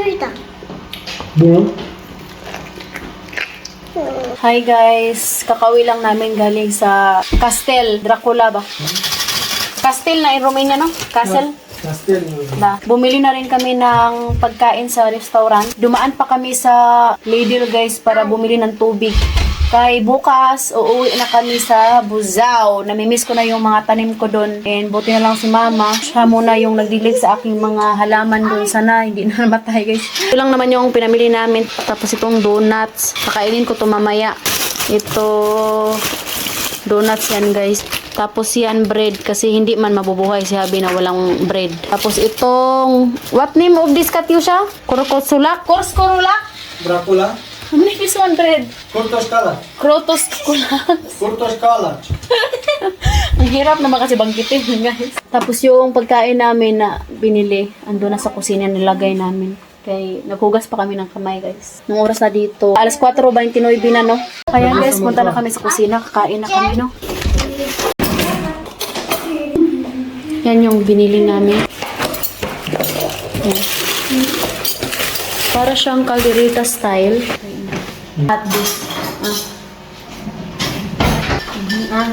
Tita. Bunga? Hi guys, kakawi lang namin galing sa Castel, Dracula ba? Castel na in Romania, no? Castle? Castel. Na, bumili na rin kami ng pagkain sa restaurant. Dumaan pa kami sa Lidl guys para bumili ng tubig. Kay bukas, uuwi na kami sa Buzao. Namimiss ko na yung mga tanim ko doon. And buti na lang si mama. Siya muna yung nagdilig sa aking mga halaman doon. Sana hindi na namatay guys. Ito lang naman yung pinamili namin. Tapos itong donuts. Kakainin ko to mamaya. Ito donuts yan guys. Tapos yan bread kasi hindi man mabubuhay si Habi na walang bread. Tapos itong what name of this Katyusha? Kurkosulak? Kurskurulak? Dracula. Ano name is one bread? Kurtos Kalac. Krotos kulak. Kurtos Kalac. Ang hirap naman kasi banggitin guys. Tapos yung pagkain namin na binili, ando na sa kusina nilagay namin. Kay naghugas pa kami ng kamay guys. Nung oras na dito, alas 4.29 na no. Kaya guys, punta na kami sa kusina, kakain na kami no. Yan yung binili namin. Para siyang calderita style. At this. Ah. Mhm, ah.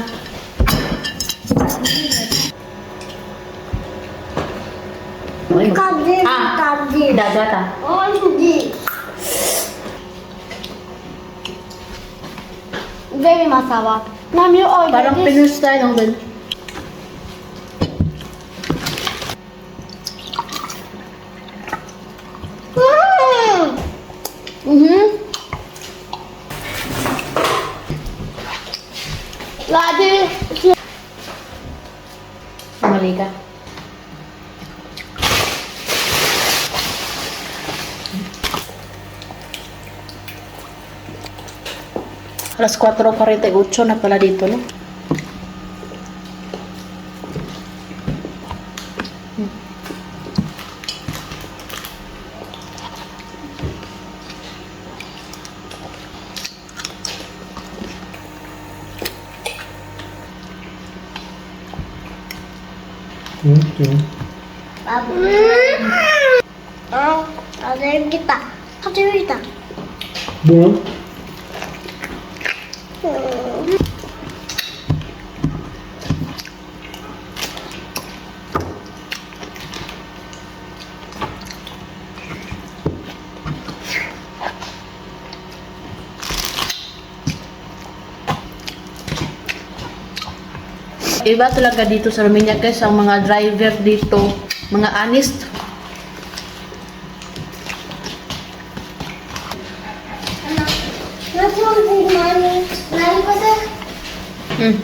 Kabir, Ah. kabir. Dagat ah. Oh, hindi. Very masarap. Mami, oh, Parang this- Pinoy style ang. Latte. Marica. A las 4.48 una peladito, ¿no? 응, 마블. 음. 어, 아, 재밌겠다. 사진이다. 뭐야? Iba talaga dito sa Romania guys, ang mga driver dito, mga honest. Pada. Hmm.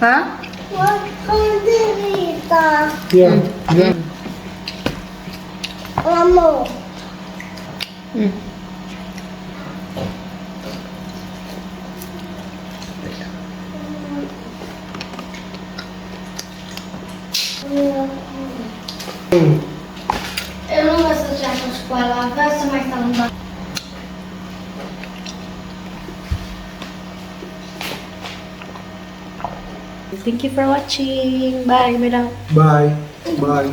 Ha? Yeah. Yeah. Lama. Hmm. Eu não gosto de essa escola, eu gosto mais da Thank you for watching. Bye, madam. Bye. Bye.